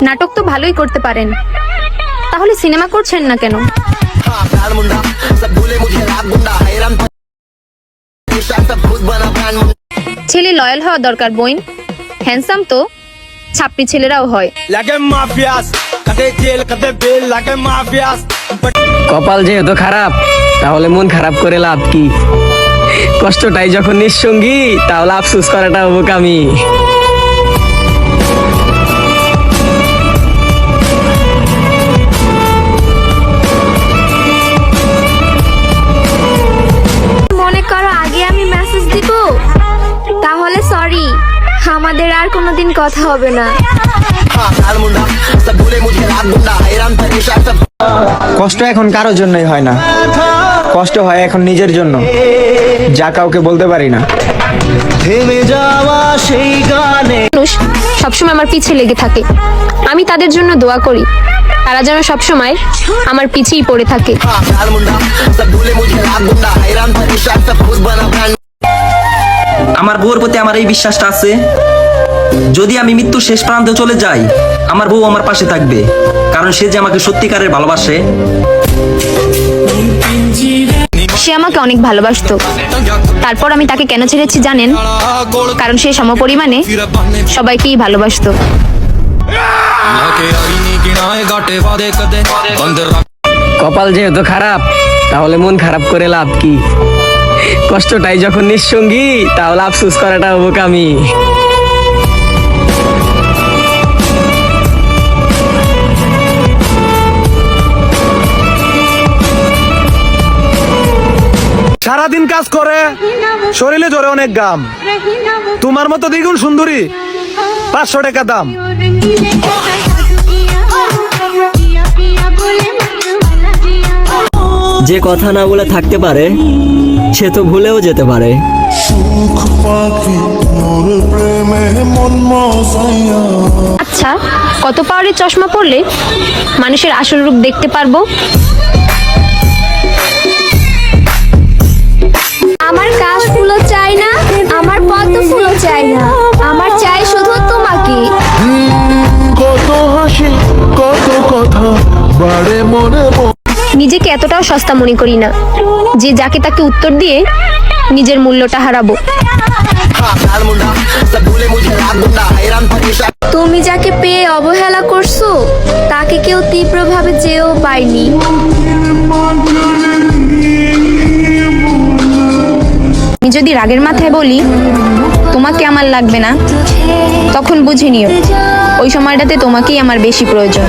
নাটক তো ভালোই করতে পারেন। তাহলে সিনেমা করছেন না কেন? ছেলে লয়াল হওয়া দরকার বইন হ্যান্ডসাম তো ছাপ্পি ছেলেরাও হয়। কপাল যেহেতু খারাপ তাহলে মন খারাপ করে লাভ কি? কষ্টটাই যখন নিঃসঙ্গী তাহলে আফসুস করাটা বোকামি আমাদের আর কোনোদিন কথা হবে না। কষ্ট এখন কারোর জন্যই হয় না। কষ্ট হয় এখন নিজের জন্য। যা কাউকে বলতে পারি না। সবসময় আমার পিছে লেগে থাকে। আমি তাদের জন্য দোয়া করি। তারা যেন সবসময় আমার পিছিয়ে পড়ে থাকে। আমার বউর প্রতি আমার এই বিশ্বাসটা আছে। যদি আমি মৃত্যুর শেষ প্রান্তে চলে যাই আমার বউ আমার পাশে থাকবে কারণ সে যে আমাকে সত্যিকারের ভালোবাসে। সে আমাকে অনেক ভালোবাসতো। তারপর আমি তাকে কেন ছেড়েছি জানেন? কারণ সে সমপরিমাণে সবাইকেই ভালোবাসতো। কপাল যেহেতু খারাপ তাহলে মন খারাপ করে লাভ কি? কষ্টটাই যখন নিঃসঙ্গী তাহলে আফসোস করাটা বোকামি সারাদিন কাজ করে শরীরে জোরে অনেক গাম তোমার মতো দ্বিগুণ সুন্দরী পাঁচশো টাকা দাম। যে কথা না বলে থাকতে পারে সে তো ভুলেও যেতে পারে। আচ্ছা কত পাওয়ারের চশমা পড়লে মানুষের আসল রূপ দেখতে পারব? কত কথা বাড়ে মনে নিজেকে এতটাও সস্তা মনে করি না, যে যাকে তাকে উত্তর দিয়ে নিজের মূল্যটা হারাবো। তুমি যাকে পেয়ে অবহেলা করছ, তাকে কেউ তীব্রভাবে যেও পায়নি। আমি যদি রাগের মাথায় বলি তোমাকে আমার লাগবে না। তখন বুঝে নিও ওই সময়টাতে তোমাকেই আমার বেশি প্রয়োজন।